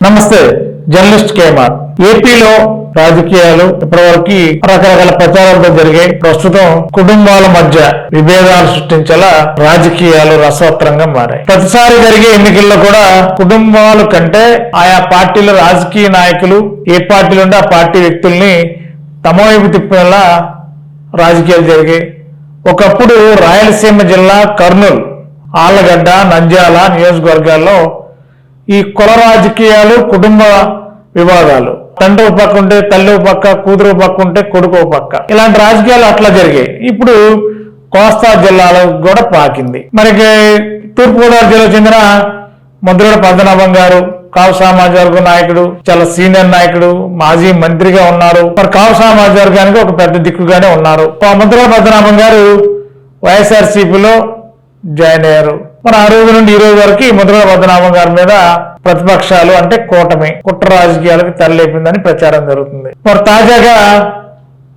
నమస్తే జర్నలిస్ట్ కేమార్ ఏపీలో రాజకీయాలు ఇప్పటివరకు రకరకాల ప్రచారాలతో జరిగాయి. ప్రస్తుతం కుటుంబాల మధ్య విభేదాలు సృష్టించేలా రాజకీయాలు రసవత్రంగా మారాయి. ప్రతిసారి జరిగే ఎన్నికల్లో కూడా కుటుంబాలు కంటే ఆయా పార్టీల రాజకీయ నాయకులు ఏ పార్టీలు ఉంటే ఆ పార్టీ వ్యక్తుల్ని తమ వైపు తిప్పేలా రాజకీయాలు జరిగాయి. ఒకప్పుడు రాయలసీమ జిల్లా కర్నూలు ఆళ్ళగడ్డ నంద్యాల నియోజకవర్గాల్లో ఈ కుల రాజకీయాలు కుటుంబ వివాదాలు. తండ్రి పక్క ఉంటే తల్లి పక్క కూతురు పక్క ఉంటే కొడుకు పక్క. ఇలాంటి రాజకీయాలు అట్లా జరిగాయి. ఇప్పుడు కోస్తా జిల్లాలో కూడా పాకింది. మనకి తూర్పుగోదావరి జిల్లా చెందిన మంత్రుడు పద్మనాభం గారు కావు సామాజిక నాయకుడు చాలా సీనియర్ నాయకుడు మాజీ మంత్రిగా ఉన్నారు. మరి కావు సామాజిక వర్గానికి ఒక పెద్ద దిక్కుగానే ఉన్నారు. ఆ ముద్రగడ పద్మనాభం గారు వైఎస్ఆర్సీపీలో జాయిన్ అయ్యారు. మరి ఆ రోజు నుండి ఈ రోజు వరకు ఈ పద్మనాభం గారి మీద ప్రతిపక్షాలు అంటే కూటమి కుట్ర రాజకీయాలకు తరలేపిందని ప్రచారం జరుగుతుంది. మరి తాజాగా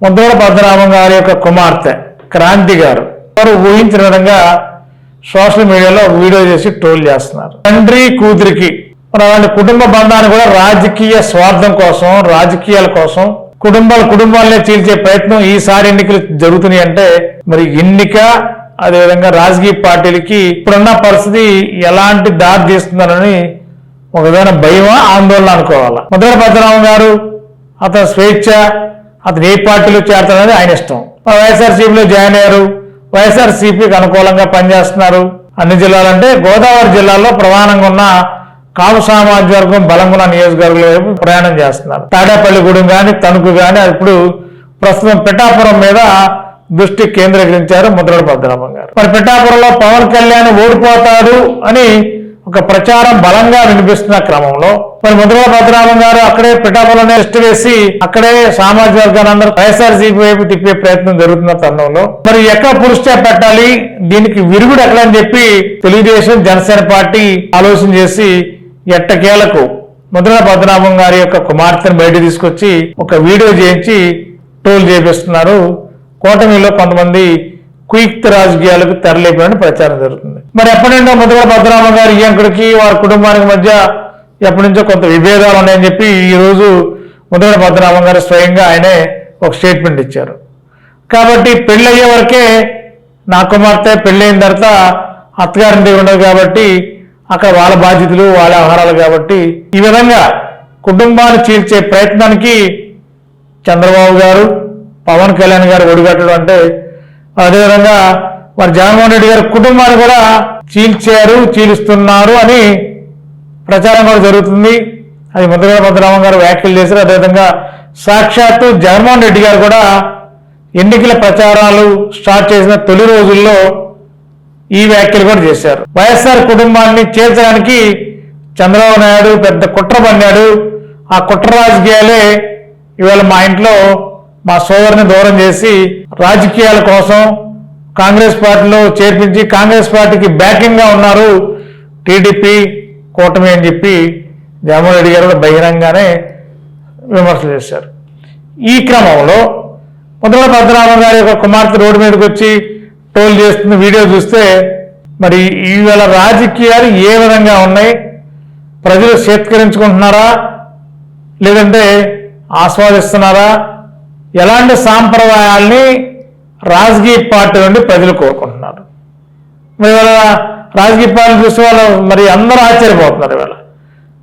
ముద్రగడ పద్మనాభం గారి యొక్క కుమార్తె క్రాంతి గారు వారు ఊహించిన విధంగా సోషల్ మీడియాలో వీడియో చేసి ట్రోల్ చేస్తున్నారు. తండ్రి కూతురికి మరి అలాంటి కుటుంబ బంధాన్ని కూడా రాజకీయ స్వార్థం కోసం రాజకీయాల కోసం కుటుంబాలు కుటుంబాలనే చీల్చే ప్రయత్నం ఈసారి ఎన్నికలు జరుగుతున్నాయి అంటే మరి ఎన్నిక అదేవిధంగా రాజకీయ పార్టీలకి ఇప్పుడున్న పరిస్థితి ఎలాంటి దారి తీస్తుందనని ఒక విధమైన భయమా ఆందోళన అనుకోవాలా? ముద్ర పద్మనాభం గారు అతని స్వేచ్ఛ అతను ఏ పార్టీలో చేరతాడనేది ఆయన ఇష్టం. వైఎస్ఆర్సీపీలో జాయిన్ అయ్యారు. వైఎస్ఆర్సీపీకి అనుకూలంగా పనిచేస్తున్నారు. అన్ని జిల్లాలంటే గోదావరి జిల్లాలో ప్రధానంగా ఉన్న కాపు సామాజిక వర్గం బలంగా నియోజకవర్గం వైపు ప్రయాణం చేస్తున్నారు. తాడేపల్లిగూడెం కానీ తణుకు కానీ ఇప్పుడు ప్రస్తుతం పిఠాపురం మీద దృష్టి కేంద్రీకరించారు ముద్రగడ పద్మనాభం గారు. మరి పిఠాపురంలో పవన్ కళ్యాణ్ ఓడిపోతాడు అని ఒక ప్రచారం బలంగా వినిపిస్తున్న క్రమంలో మరి ముద్రగడ పద్మనాభం గారు అక్కడే పిఠాపురంలో దృష్టి వేసి అక్కడే సామాజిక వర్గాన్ని అందరూ వైఎస్ఆర్సీపీ వైపు తిప్పే ప్రయత్నం జరుగుతున్న తరుణంలో మరి ఎక్కడ పురుషే పెట్టాలి? దీనికి విరుగుడు ఎక్కడని చెప్పి తెలుగుదేశం జనసేన పార్టీ ఆలోచన చేసి ఎట్టకేలకు ముద్రగడ పద్మనాభం గారి యొక్క కుమార్తెను బయట తీసుకొచ్చి ఒక వీడియో చేయించి టోల్ చేపిస్తున్నారు. కూటమిలో కొంతమంది కుయుక్త రాజకీయాలకు తెరలేపని ప్రచారం జరుగుతుంది. మరి ఎప్పటి నుండో ముద్రగడ భద్రామ గారి ఈయంకుడికి వారి కుటుంబానికి మధ్య ఎప్పటి నుంచో కొంత విభేదాలు ఉన్నాయని చెప్పి ఈ రోజు ముద్రగడ పద్మనాభం గారు స్వయంగా ఆయనే ఒక స్టేట్మెంట్ ఇచ్చారు. కాబట్టి పెళ్ళి అయ్యే వరకే నా కుమార్తె పెళ్ళైన తర్వాత అత్తగారింటి దగ్గర ఉండదు కాబట్టి అక్కడ వాళ్ళ బాధ్యతలు వాళ్ళ ఆహారాలు కాబట్టి ఈ విధంగా కుటుంబాన్ని చీల్చే ప్రయత్నానికి చంద్రబాబు గారు పవన్ కళ్యాణ్ గారు ఒడిగట్టడం అంటే అదేవిధంగా మరి జగన్మోహన్ రెడ్డి గారి కుటుంబాన్ని కూడా చీల్చారు చీలుస్తున్నారు అని ప్రచారం కూడా జరుగుతుంది. అది ముద్రగడ పద్మనాభం గారు వ్యాఖ్యలు చేశారు. అదేవిధంగా సాక్షాత్తు జగన్మోహన్ రెడ్డి గారు కూడా ఎన్నికల ప్రచారాలు స్టార్ట్ చేసిన తొలి రోజుల్లో ఈ వ్యాఖ్యలు కూడా చేశారు. వైఎస్ఆర్ కుటుంబాన్ని చేర్చడానికి చంద్రబాబు నాయుడు పెద్ద కుట్ర పన్నాడు. ఆ కుట్ర రాజకీయాలే ఇవాళ మా ఇంట్లో మా సోదరుని దూరం చేసి రాజకీయాల కోసం కాంగ్రెస్ పార్టీలో చేర్పించి కాంగ్రెస్ పార్టీకి బ్యాకింగ్గా ఉన్నారు టీడీపీ కూటమి అని చెప్పి జగన్మోహన్ రెడ్డి గారు బహిరంగానే విమర్శలు చేశారు. ఈ క్రమంలో ముద్రల పద్మనాభం గారి యొక్క కుమార్తె రోడ్డు మీదకి వచ్చి టోల్ చేస్తున్న వీడియో చూస్తే మరి ఈవేళ రాజకీయాలు ఏ విధంగా ఉన్నాయి? ప్రజలు సేత్కరించుకుంటున్నారా లేదంటే ఆస్వాదిస్తున్నారా? ఎలాంటి సాంప్రదాయాల్ని రాజకీయ పార్టీ నుండి ప్రజలు కోరుకుంటున్నారు? మరి ఇవాళ రాజకీయ పార్టీ చూస్తే వాళ్ళు మరి అందరూ ఆశ్చర్యపోతున్నారు ఇవాళ.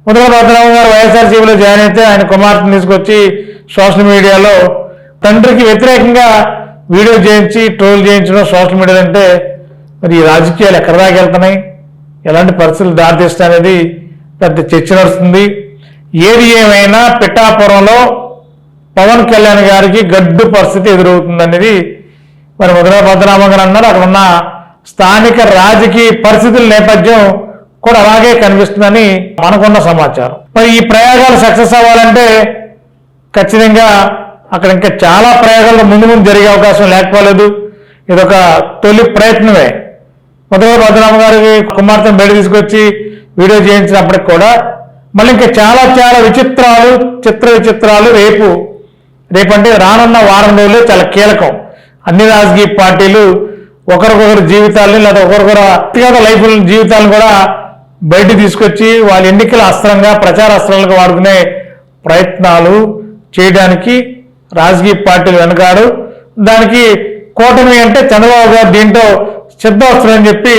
ముద్రగడ పద్మనాభం గారు వైఎస్ఆర్సీపీలో జాయిన్ అయితే ఆయన కుమార్తెను తీసుకొచ్చి సోషల్ మీడియాలో తండ్రికి వ్యతిరేకంగా వీడియో చేయించి ట్రోల్ చేయించడం సోషల్ మీడియా అంటే మరి ఈ రాజకీయాలు ఎక్కడ దాకా వెళ్తున్నాయి? ఎలాంటి పరిస్థితులు దారితీస్తాయి అనేది పెద్ద చర్చ నడుస్తుంది. ఏది ఏమైనా పిఠాపురంలో పవన్ కళ్యాణ్ గారికి గడ్డు పరిస్థితి ఎదురవుతుందనేది మరి ముద్రా పద్మనాభం గారు అన్నారు. అక్కడ ఉన్న స్థానిక రాజకీయ పరిస్థితుల నేపథ్యం కూడా అలాగే కనిపిస్తుందని మనకున్న సమాచారం. మరి ఈ ప్రయోగాలు సక్సెస్ అవ్వాలంటే ఖచ్చితంగా అక్కడ ఇంకా చాలా ప్రయోగాలు ముందు ముందు జరిగే అవకాశం లేకపోలేదు. ఇదొక తొలి ప్రయత్నమే. మొదటి భద్రరామ గారి కుమార్తెను బయట తీసుకొచ్చి వీడియో చేయించినప్పటికి కూడా మళ్ళీ ఇంకా చాలా చాలా విచిత్రాలు చిత్ర విచిత్రాలు రేపు రేపంటే రానున్న వారం రోజులు చాలా కీలకం. అన్ని రాజకీయ పార్టీలు ఒకరికొకరు జీవితాలని లేదా ఒకరికొకరు వ్యక్తిగత లైఫ్ జీవితాలను కూడా బయట తీసుకొచ్చి వాళ్ళ ఎన్నికల అస్త్రంగా ప్రచార అస్త్రాలుగా వాడుకునే ప్రయత్నాలు చేయడానికి రాజకీయ పార్టీలు వెనకాడు. దానికి కూటమి అంటే చంద్రబాబు గారు దీంట్లో సిద్ధవస్తుందని చెప్పి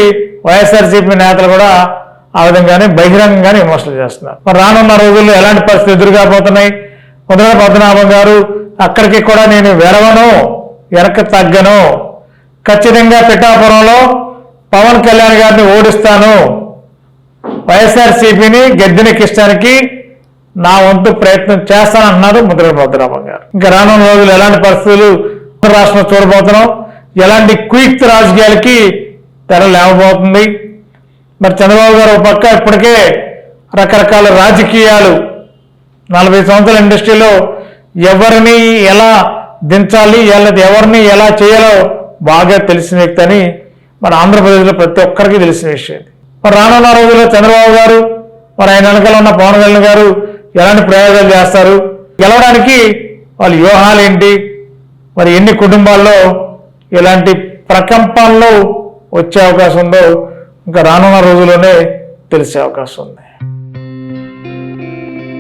వైఎస్ఆర్సీపీ నేతలు కూడా ఆ విధంగానే బహిరంగంగానే విమర్శలు చేస్తున్నారు. మరి రానున్న రోజుల్లో ఎలాంటి పరిస్థితులు ఎదురుగాపోతున్నాయి మొదట పద్మనాభం గారు అక్కడికి కూడా నేను వెరవను వెనక్కి తగ్గను. ఖచ్చితంగా పిఠాపురంలో పవన్ కళ్యాణ్ గారిని ఓడిస్తాను. వైఎస్ఆర్సీపీని గద్దెనెక్కించడానికి నా వంతు ప్రయత్నం చేస్తానన్నారు ముద్ర భద్రామం గారు. ఇంకా రానున్న రోజులు ఎలాంటి పరిస్థితులు రాష్ట్రంలో చూడబోతున్నాం? ఎలాంటి క్విక్ రాజకీయాలకి తెర లేవబోతుంది? మరి చంద్రబాబు గారు ఒక పక్క ఇప్పటికే రకరకాల రాజకీయాలు నలభై సంవత్సరాల ఇండస్ట్రీలో ఎవరిని ఎలా దించాలి ఎలా ఎవరిని ఎలా చేయాలో బాగా తెలిసిన వ్యక్తి అని మన ఆంధ్రప్రదేశ్లో ప్రతి ఒక్కరికి తెలిసిన విషయం. మరి రానున్న రోజుల్లో చంద్రబాబు గారు మరి ఆయన వెనకాల ఉన్న పవన్ కళ్యాణ్ గారు ఎలాంటి ప్రయోగాలు చేస్తారు? గెలవడానికి వాళ్ళ వ్యూహాలు ఏంటి? మరి ఎన్ని కుటుంబాల్లో ఇలాంటి ప్రకంపనలు వచ్చే అవకాశం ఉందో ఇంకా రానున్న రోజుల్లోనే తెలిసే అవకాశం ఉంది.